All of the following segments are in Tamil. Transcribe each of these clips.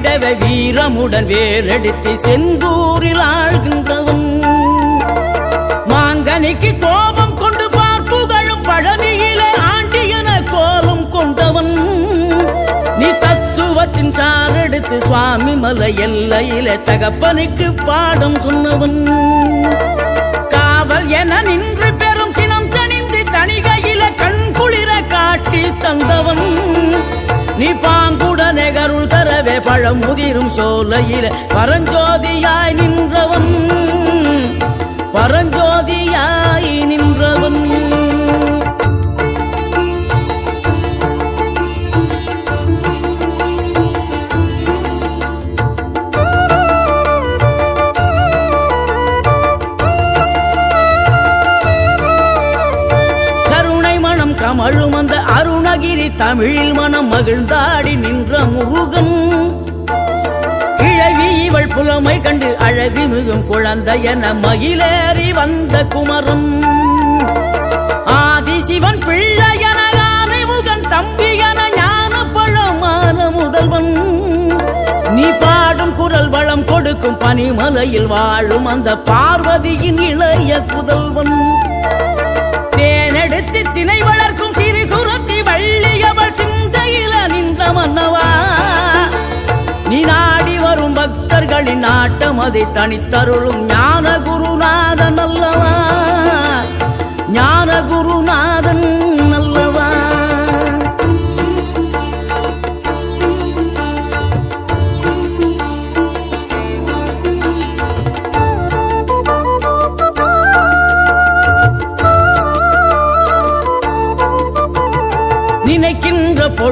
காத்திடவே வீரமுடன் வேறெடுத்து செந்தூரில் ஆழ்கின்றவன். மாங்கனிக்கு கோபம் கொண்டு பார்ப்புகழும் பழனியிலே ஆண்டியன கோலம் கொண்டவன். நீ தத்துவத்தின் சாரெடுத்து சுவாமி மலை எல்லையிலே தகப்பனுக்கு பாடம் சொன்னவன். காவல் என நின்று பெரும் சினம் தணிந்து தணிகையில கண் குளிர காட்சி தந்தவன். நீ பாங்குடனே கருள் தரவே பழம் முதிரும் சோலையில. பரஞ்சோதியாய் நின்றவன் மனம் அந்த அருணகிரி தமிழில் மனம் மகிழ்ந்தாடி நின்ற முருகன். கிழவி இவள் புலமை கண்டு அழகு மிகும் குழந்தை என மகிழேறி வந்த குமரன். ஆதி சிவன் பிள்ளை என முகன் தம்பி என ஞான பழமான முதல்வன். நீ பாடும் குரல் வளம் கொடுக்கும் பனிமலையில் வாழும் அந்த பார்வதியின் இளைய புதல்வன். சினை வளர்க்கும் சிறு குருத்தி வள்ளியவள் சிந்தையில நின்ற மன்னவா. நீ நாடி வரும் பக்தர்களின் நாட்டம் அதை தனித்தருளும் ஞான குருநாதன் அல்லவா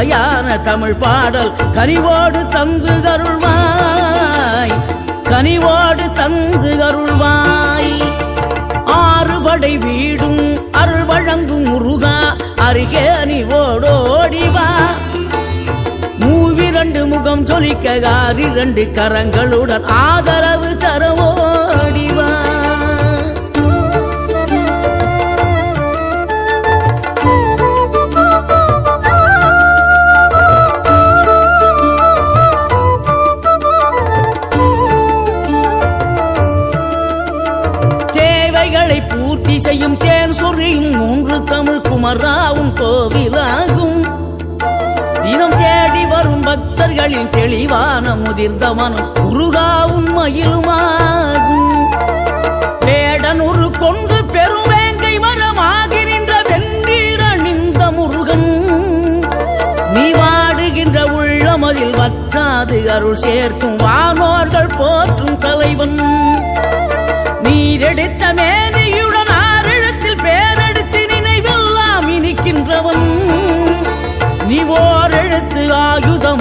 சுவையான தமிழ் பாடல் கனிவோடு தந்து அருள்வாய். கனிவோடு தந்து அருள்வாய். ஆறுபடை வீடும் அருள் வழங்கும் முருகா அருகே நீ ஓடோடிவா மூவிரண்டு முகம் சொலிக்க ஆறிரண்டு கரங்களுடன் ஆதரவு தர குமராவும் கோவிலாகும். தினம் தேடி வரும் பக்தர்களின் தெளிவான முதிர்ந்த மனம் குருகாவும் மயிலுமாகும். வேடனூறு கொண்டு பெருவேங்கை மரமாகி நின்ற வென்றீர நின்ற முருகன். நீ வாடுகின்ற உள்ளமதில் வற்றாது அருள் சேர்க்கும் வானோர்கள் போற்றும் தலைவன். நீரெடுத்த மே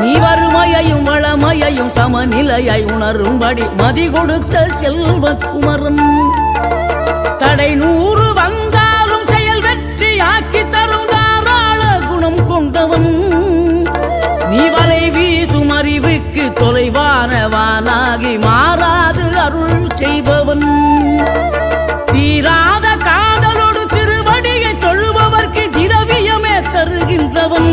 நீ வறுமையையும் வளமையையும் சமநிலையை உணரும்படி மதி கொடுத்த செல்வ குமரன் தடை நூறு வந்தாலும் செயல் வெற்றி ஆக்கி தரும் தாராள குணம் கொண்டவன். நீ வலை வீசும் அறிவுக்கு தொலைவானவானாகி மாறாது அருள் செய்பவன். தீராத காதலோடு திருவடியை தொழுபவர்க்கு திரவியமே தருகின்றவன்.